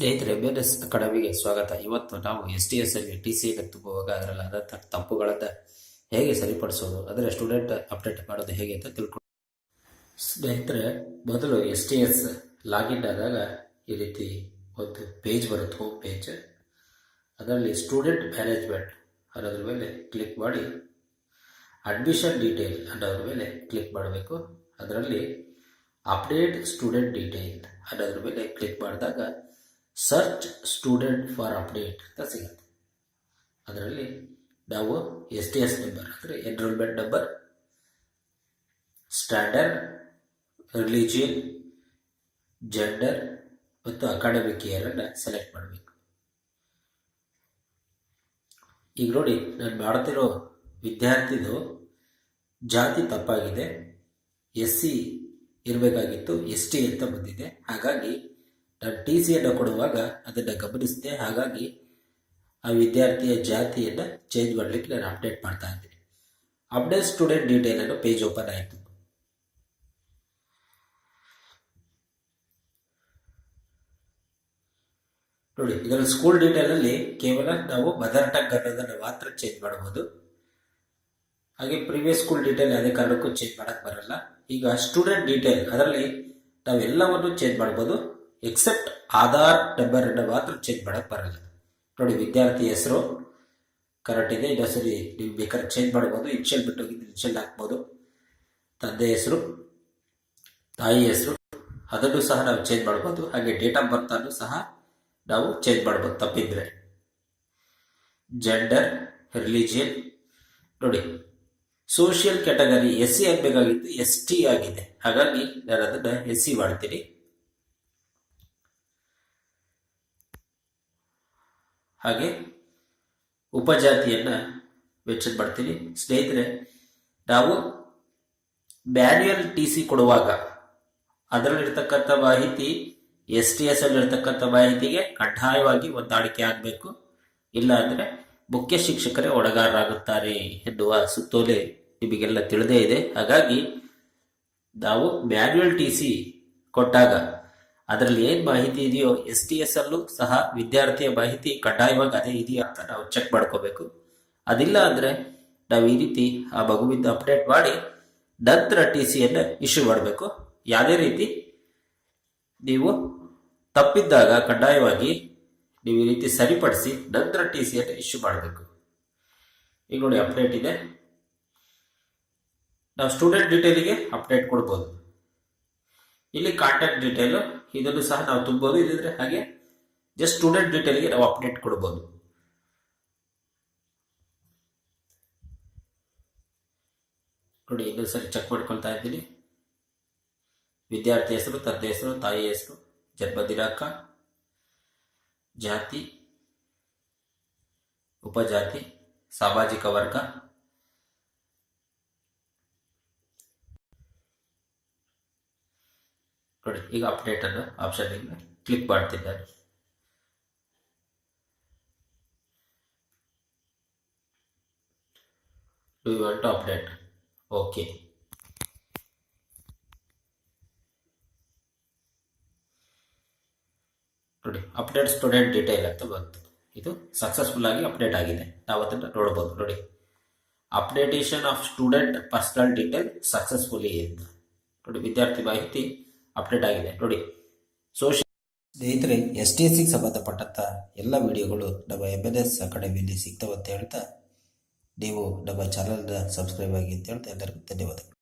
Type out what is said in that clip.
ಸ್ನೇಹಿತರೆ M N ಅಕಾಡೆಮಿಗೆ ಸ್ವಾಗತ. ಇವತ್ತು ನಾವು ಎಸ್ ಟಿ ಎಸ್ ಅಲ್ಲಿ ಟಿ ಸಿ ತುಂಬುವಾಗ ಅದರಲ್ಲಿ ತಪ್ಪುಗಳನ್ನು ಹೇಗೆ ಸರಿಪಡಿಸೋದು, ಅದರ ಸ್ಟೂಡೆಂಟ್ ಅಪ್ಡೇಟ್ ಮಾಡೋದು ಹೇಗೆ ಅಂತ ತಿಳ್ಕೊಂಡು ಸ್ನೇಹಿತರೆ, ಮೊದಲು ಎಸ್ ಟಿ ಎಸ್ ಲಾಗಿನ್ ಆದಾಗ ಈ ರೀತಿ ಒಂದು ಪೇಜ್ ಬರುತ್ತೆ, ಹೋಮ್ ಪೇಜ್. ಅದರಲ್ಲಿ ಸ್ಟೂಡೆಂಟ್ ಮ್ಯಾನೇಜ್ಮೆಂಟ್ ಅನ್ನೋದ್ರ ಮೇಲೆ ಕ್ಲಿಕ್ ಮಾಡಿ, ಅಡ್ಮಿಷನ್ ಡೀಟೇಲ್ ಅನ್ನೋದ್ರ ಮೇಲೆ ಕ್ಲಿಕ್ ಮಾಡಬೇಕು. ಅದರಲ್ಲಿ ಅಪ್ಡೇಟ್ ಸ್ಟೂಡೆಂಟ್ ಡೀಟೇಲ್ ಅನ್ನೋದ್ರ ಮೇಲೆ ಕ್ಲಿಕ್ ಮಾಡಿದಾಗ ಸರ್ಚ್ ಸ್ಟೂಡೆಂಟ್ ಫಾರ್ ಅಪ್ಡೇಟ್ ಅಂತ ಸಿಗುತ್ತೆ. ಅದರಲ್ಲಿ ನಾವು ಎಸ್ ಟಿ ಎಸ್ ನಂಬರ್ ಅಂದರೆ enrollment number standard religion gender ಮತ್ತು ಅಕಾಡೆಮಿಕ್ ಇಯರನ್ನು ಸೆಲೆಕ್ಟ್ ಮಾಡಬೇಕು. ಈಗ ನೋಡಿ, ನಾನು ಮಾಡ್ತಿರೋ ವಿದ್ಯಾರ್ಥಿದು ಜಾತಿ ತಪ್ಪಾಗಿದೆ ಎಸ್ ಸಿ ಇರಬೇಕಾಗಿತ್ತು ಎಸ್ ಟಿ ಅಂತ ಬಂದಿದೆ. ಹಾಗಾಗಿ ಟಿ ಸಿಯನ್ನು ಕೊಡುವಾಗ ಅದನ್ನು ಗಮನಿಸಿದೆ, ಹಾಗಾಗಿ ಆ ವಿದ್ಯಾರ್ಥಿಯ ಜಾತಿಯನ್ನು ಚೇಂಜ್ ಮಾಡಲಿಕ್ಕೆ ನಾನು ಅಪ್ಡೇಟ್ ಮಾಡ್ತಾ ಇದ್ದೀನಿ. ಅಪ್ಡೇಟ್ ಸ್ಟೂಡೆಂಟ್ ಡೀಟೇಲ್ ಅನ್ನು ಪೇಜ್ ಓಪನ್ ಆಯಿತು. ನೋಡಿ ಇದರ ಸ್ಕೂಲ್ ಡೀಟೇಲಲ್ಲಿ ಕೇವಲ ನಾವು ಮದರ್ ಟಂಗ್ ಅನ್ನೋದನ್ನು ಮಾತ್ರ ಚೇಂಜ್ ಮಾಡಬಹುದು. ಹಾಗೆ ಪ್ರೀವಿಯಸ್ ಸ್ಕೂಲ್ ಡೀಟೇಲ್ ಯಾವುದೇ ಕಾರಣಕ್ಕೂ ಚೇಂಜ್ ಮಾಡೋಕ್ಕೆ ಬರಲ್ಲ. ಈಗ ಸ್ಟೂಡೆಂಟ್ ಡೀಟೇಲ್ ಅದರಲ್ಲಿ ನಾವೆಲ್ಲವನ್ನು ಚೇಂಜ್ ಮಾಡ್ಬೋದು ಎಕ್ಸೆಪ್ಟ್ ಆಧಾರ್ ನಂಬರನ್ನು ಮಾತ್ರ ಚೇಂಜ್ ಮಾಡಕ್ ಬರಲ್ಲ. ನೋಡಿ ವಿದ್ಯಾರ್ಥಿ ಹೆಸರು ಕರೆಕ್ಟ್ ಇದೆ, ಇನ್ನೊಂದು ಸರಿ ನೀವು ಬೇಕಾದ್ರೆ ಚೇಂಜ್ ಮಾಡ್ಬೋದು ಇನ್ಷಿಯಲ್ ಬಿಟ್ಟು ಹೋಗಿದ್ದು ಇನ್ಷಿಯಲ್ ಹಾಕ್ಬೋದು. ತಂದೆ ಹೆಸರು, ತಾಯಿ ಹೆಸರು, ಅದನ್ನು ಸಹ ನಾವು ಚೇಂಜ್ ಮಾಡ್ಬೋದು. ಹಾಗೆ ಡೇಟ್ ಆಫ್ ಬರ್ತ್ ಅನ್ನು ಸಹ ನಾವು ಚೇಂಜ್ ಮಾಡ್ಬೋದು ತಪ್ಪಿದ್ರೆ. ಜೆಂಡರ್ ರಿಲಿಜಿಯನ್ ನೋಡಿ ಸೋಷಿಯಲ್ ಕ್ಯಾಟಗರಿ ಎಸ್ ಸಿ ಆಗಬೇಕಾಗಿತ್ತು ಎಸ್ ಟಿ ಆಗಿದೆ. ಹಾಗಾಗಿ ನಾನು ಅದನ್ನು ಎಸ್ ಸಿ ಮಾಡ್ತೀನಿ. ಹಾಗೆ ಉಪಜಾತಿಯನ್ನು ಮೆನ್ಷನ್ ಮಾಡ್ತೀನಿ ಸ್ನೇಹಿತರೆ, ನಾವು ಮ್ಯಾನ್ಯುಯಲ್ ಟಿ ಸಿ ಕೊಡುವಾಗ ಅದರಲ್ಲಿರ್ತಕ್ಕಂಥ ಮಾಹಿತಿ ಎಸ್ ಟಿ ಎಸ್ ಅಲ್ಲಿರ್ತಕ್ಕಂಥ ಮಾಹಿತಿಗೆ ಕಡ್ಡಾಯವಾಗಿ ಹೊಂದಾಣಿಕೆ ಆಗಬೇಕು. ಇಲ್ಲ ಅಂದರೆ ಮುಖ್ಯ ಶಿಕ್ಷಕರೇ ಒಡಗಾರರಾಗುತ್ತಾರೆ ಎನ್ನುವ ಸುತ್ತೋಲೆ ನಿಮಗೆಲ್ಲ ತಿಳಿದೇ ಇದೆ. ಹಾಗಾಗಿ ನಾವು ಮ್ಯಾನ್ಯುಯಲ್ ಟಿ ಸಿ ಕೊಟ್ಟಾಗ ಅದರಲ್ಲಿ ಏನು ಮಾಹಿತಿ ಇದೆಯೋ ಎಸ್ ಟಿ ಎಸ್ ಅಲ್ಲೂ ಸಹ ವಿದ್ಯಾರ್ಥಿಯ ಮಾಹಿತಿ ಕಡ್ಡಾಯವಾಗಿ ಅದೇ ಇದೆಯಾ ಅಂತ ನಾವು ಚೆಕ್ ಮಾಡ್ಕೋಬೇಕು. ಅದಿಲ್ಲ ಅಂದರೆ ನಾವು ಈ ರೀತಿ ಆ ಮಗುವಿಂದ ಅಪ್ಡೇಟ್ ಮಾಡಿ ನಂತರ ಟಿ ಸಿಯನ್ನು ಇಶ್ಯೂ ಮಾಡಬೇಕು. ಯಾವುದೇ ರೀತಿ ನೀವು ತಪ್ಪಿದ್ದಾಗ ಕಡ್ಡಾಯವಾಗಿ ನೀವು ಈ ರೀತಿ ಸರಿಪಡಿಸಿ ನಂತರ ಟಿ ಸಿಯನ್ನು ಇಶ್ಯೂ ಮಾಡಬೇಕು. ಈಗ ನೋಡಿ ಅಪ್ಡೇಟ್ ಇದೆ. ನಾವು ಸ್ಟೂಡೆಂಟ್ ಡೀಟೇಲಿಗೆ ಅಪ್ಡೇಟ್ ಕೊಡ್ಬೋದು. ಇಲ್ಲಿ ಕಾಂಟ್ಯಾಕ್ಟ್ ಡೀಟೇಲು ಇದನ್ನು ಸಹ ನಾವು ತುಂಬೋದು ಇಲ್ಲದ್ರೆ ಹಾಗೆ ಜಸ್ಟ್ ಸ್ಟೂಡೆಂಟ್ ಡೀಟೇಲ್ಗೆ ನಾವು ಅಪ್ಡೇಟ್ ಕೊಡ್ಬೋದು. ನೋಡಿ, ಇನ್ನೊಂದು ಸರಿ ಚೆಕ್ ಮಾಡ್ಕೊಳ್ತಾ ಇದ್ದೀನಿ. ವಿದ್ಯಾರ್ಥಿ ಹೆಸರು, ತಂದೆ ಹೆಸರು, ತಾಯಿ ಹೆಸರು, ಜನ್ಮ ದಿನಾಂಕ, ಜಾತಿ, ಉಪಜಾತಿ, ಸಾಮಾಜಿಕ ವರ್ಗ. ನೋಡಿ ಈಗ ಅಪ್ಡೇಟ್ ಅನ್ನೋ ಆಪ್ಷನ್ ಕ್ಲಿಕ್ ಮಾಡ್ತಿದ್ದಾರೆ do you want to update okay ನೋಡಿ ಅಪ್ಡೇಟ್ ಸ್ಟೂಡೆಂಟ್ ಡೀಟೇಲ್ ಅಂತ ಬಂತು. ಇದು ಸಕ್ಸಸ್ಫುಲ್ ಆಗಿ ಅಪ್ಡೇಟ್ ಆಗಿದೆ. ನಾವು ಅದನ್ನು ನೋಡ್ಬೋದು. ನೋಡಿ. Updation of student personal detail successfully ಅಂತ ನೋಡಿ, ವಿದ್ಯಾರ್ಥಿ ಮಾಹಿತಿ ಅಪ್ಡೇಟ್ ಆಗಿದೆ. ನೋಡಿ ಸೋಷಿಯಲ್ ಸ್ನೇಹಿತರೆ ಎಸ್ ಟಿ ಸಿಗೆ ಸಂಬಂಧಪಟ್ಟಂಥ ಎಲ್ಲ ವಿಡಿಯೋಗಳು ನಮ್ಮ ಎಂ ಎನ್ ಎಸ್ ಅಕಾಡೆಮಿಯಲ್ಲಿ ಸಿಗ್ತವೆ ಅಂತ ಹೇಳ್ತಾ ನೀವು ನಮ್ಮ ಚಾನಲ್ನ ಸಬ್ಸ್ಕ್ರೈಬ್ ಆಗಿ ಅಂತ ಹೇಳ್ತಾ ಎಲ್ಲರಿಗೂ ಧನ್ಯವಾದಗಳು.